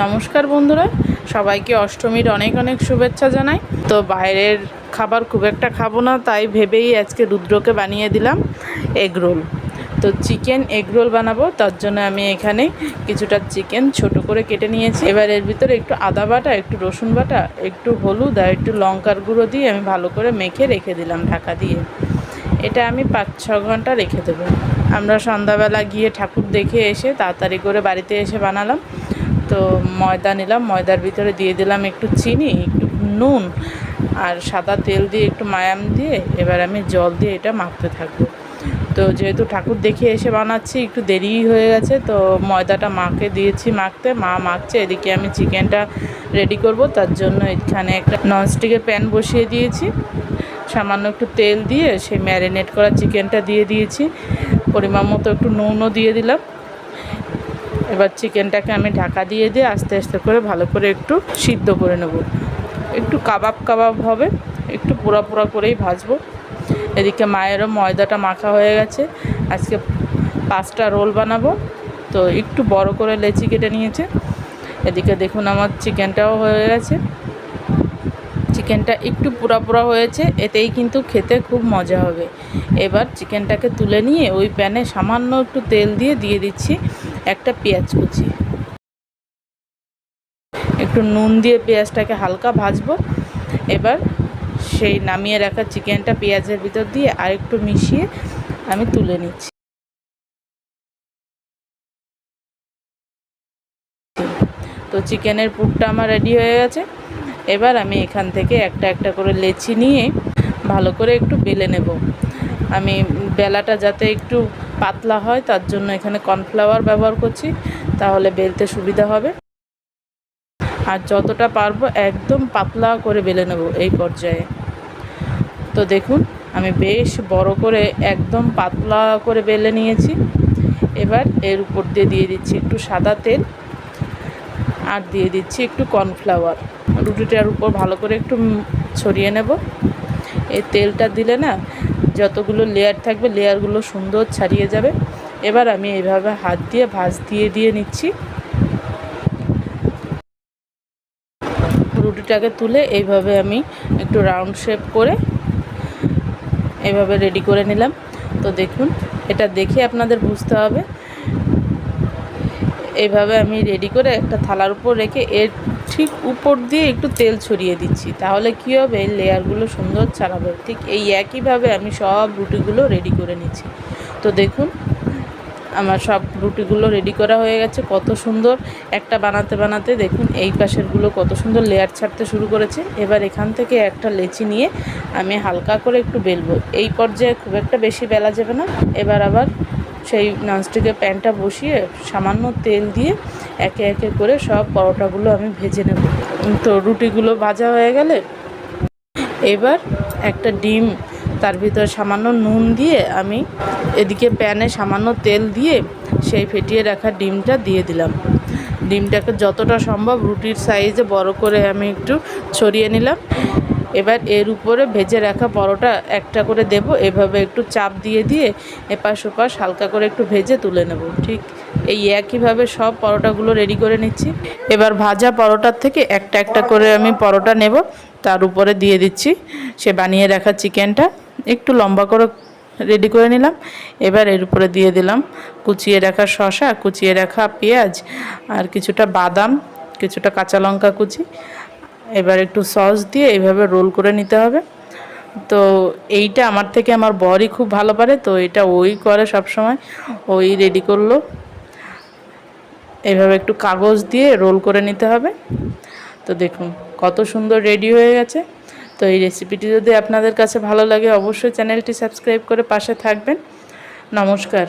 নমস্কার বন্ধুরা, সবাইকে অষ্টমীর অনেক অনেক শুভেচ্ছা জানাই। তো বাইরের খাবার খুব একটা খাব না, তাই ভেবেই আজকে রুদ্রকে বানিয়ে দিলাম এগ রোল। তো চিকেন এগ রোল বানাবো, তার জন্য আমি এখানে কিছুটা চিকেন ছোট করে কেটে নিয়েছি। এবার এর ভিতরে একটু আদা বাটা, একটু রসুন বাটা, একটু হলুদ আর একটু লঙ্কার গুঁড়ো দিয়ে আমি ভালো করে মেখে রেখে দিলাম ঢাকা দিয়ে। এটা আমি পাঁচ ছ ঘণ্টা রেখে দেবো। আমরা সন্ধ্যাবেলা গিয়ে ঠাকুর দেখে এসে তাড়াতাড়ি করে বাড়িতে এসে বানালাম। তো ময়দা নিলাম, ময়দার ভিতরে দিয়ে দিলাম একটু চিনি, একটু নুন আর সাদা তেল দিয়ে একটু মায়াম দিয়ে এবার আমি জল দিয়ে এটা মাখতে থাকব। তো যেহেতু ঠাকুর দেখে এসে বানাচ্ছি, একটু দেরি হয়ে গেছে, তো ময়দাটা মাকে দিয়েছি মাখতে, মা মাখছে, এদিকে আমি চিকেনটা রেডি করব, তার জন্য এখানে একটা ননস্টিকের প্যান বসিয়ে দিয়েছি। সামান্য একটু তেল দিয়ে সেই ম্যারিনেট করা চিকেনটা দিয়ে দিয়েছি। পরিমাণ মতো একটু নুনও দিয়ে দিলাম। এবার চিকেনটাকে আমি ঢাকা দিয়ে দিয়ে আস্তে আস্তে করে ভালো করে একটু সিদ্ধ করে নেব। একটু কাবাব কাবাব হবে, একটু পোড়া পোড়া করেই ভাজবো। এদিকে মায়েরও ময়দাটা মাখা হয়ে গেছে। আজকে পাঁচটা রোল বানাবো, তো একটু বড় করে লেচি কেটে নিয়েছে। এদিকে দেখুন আমার চিকেনটাও হয়ে গেছে। চিকেনটা একটু পোড়া পোড়া হয়েছে, এতেই কিন্তু খেতে খুব মজা হবে। এবার চিকেনটাকে তুলে নিয়ে ওই প্যানে সামান্য একটু তেল দিয়ে দিয়ে দিচ্ছি। একটা পেঁয়াজ কুচি। একটু নুন দিয়ে পেঁয়াজটাকে হালকা ভাজবো। এবার সেই নামিয়ে রাখা চিকেনটা পেঁয়াজের ভিতর দিয়ে আর একটু মিশিয়ে আমি তুলে নিচ্ছি। তো চিকেনের পুরটা আমার রেডি হয়ে গেছে। এবার আমি এখান থেকে একটা একটা করে লেচি নিয়ে ভালো করে একটু বেলে নেব। আমি বেলাটা যাতে একটু পাতলা হয়, তার জন্য এখানে কর্নফ্লাওয়ার ব্যবহার করছি, তাহলে বেলতে সুবিধা হবে। আর যতটা পারব একদম পাতলা করে বেলে নেব এই পর্যায়ে। তো দেখুন, আমি বেশ বড় করে একদম পাতলা করে বেলে নিয়েছি। এবার এর উপর দিয়ে দিয়ে দিচ্ছি একটু সাদা তেল, আর দিয়ে দিচ্ছি একটু কর্নফ্লাওয়ার। রুটিটার উপর ভালো করে একটু ছড়িয়ে নেব। এই তেলটা দিলে না যতগুলো লেয়ার থাকবে লেয়ারগুলো সুন্দর ছাড়িয়ে যাবে। এবার আমি এইভাবে হাত দিয়ে ভাজ দিয়ে দিয়ে নিচ্ছি। রুটিটাকে তুলে এইভাবে আমি একটু রাউন্ড শেপ করে এইভাবে রেডি করে নিলাম। তো দেখুন, এটা দেখে আপনাদের বুঝতে হবে। এইভাবে আমি রেডি করে একটা থালার উপর রেখে এর ঠিক উপর দিয়ে একটু তেল ছড়িয়ে দিচ্ছি। তাহলে কী হবে? লেয়ারগুলো সুন্দর ছাড়াবে। ঠিক এই একইভাবে আমি সব রুটিগুলো রেডি করে নিচ্ছি। তো দেখুন, আমার সব রুটিগুলো রেডি করা হয়ে গেছে। কত সুন্দর একটা বানাতে বানাতে দেখুন এই পাশেরগুলো কত সুন্দর লেয়ার ছাড়তে শুরু করেছে। এবার এখান থেকে একটা লেচি নিয়ে আমি হালকা করে একটু বেলবো। এই পর্যায়ে খুব একটা বেশি বেলা যাবে না। এবার আবার সেই ননস্টিকের প্যানটা বসিয়ে সামান্য তেল দিয়ে একে একে করে সব পরোটাগুলো আমি ভেজে নেব। তো রুটিগুলো ভাজা হয়ে গেলে এবার একটা ডিম, তার ভিতর সামান্য নুন দিয়ে আমি এদিকে প্যানে সামান্য তেল দিয়ে সেই ফেটিয়ে রাখা ডিমটা দিয়ে দিলাম। ডিমটাকে যতটা সম্ভব রুটির সাইজে বড় করে আমি একটু ছড়িয়ে নিলাম। এবার এর উপরে ভেজে রাখা পরোটা একটা করে দেব। এভাবে একটু চাপ দিয়ে দিয়ে এপাশ ওপাশ হালকা করে একটু ভেজে তুলে নেব। ঠিক এই একইভাবে সব পরোটাগুলো রেডি করে নিচ্ছি। এবার ভাজা পরোটার থেকে একটা একটা করে আমি পরোটা নেব। তার উপরে দিয়ে দিচ্ছি সে বানিয়ে রাখা চিকেনটা। একটু লম্বা করে রেডি করে নিলাম। এবার এর উপরে দিয়ে দিলাম কুচিয়ে রাখা শশা কুচিয়ে রাখা পেঁয়াজ আর কিছুটা বাদাম, কিছুটা কাঁচা লঙ্কা কুচি। এবার একটু সস দিয়ে এইভাবে রোল করে নিতে হবে। তো এইটা আমার থেকে আমার বরই খুব ভালো পারে, তো এটা ওই করে সব সময়, ওই রেডি করল। এইভাবে একটু কাগজ দিয়ে রোল করে নিতে হবে। তো দেখুন কত সুন্দর রেডি হয়ে গেছে। তো এই রেসিপিটি যদি আপনাদের কাছে ভালো লাগে, অবশ্যই চ্যানেলটি সাবস্ক্রাইব করে পাশে থাকবেন। নমস্কার।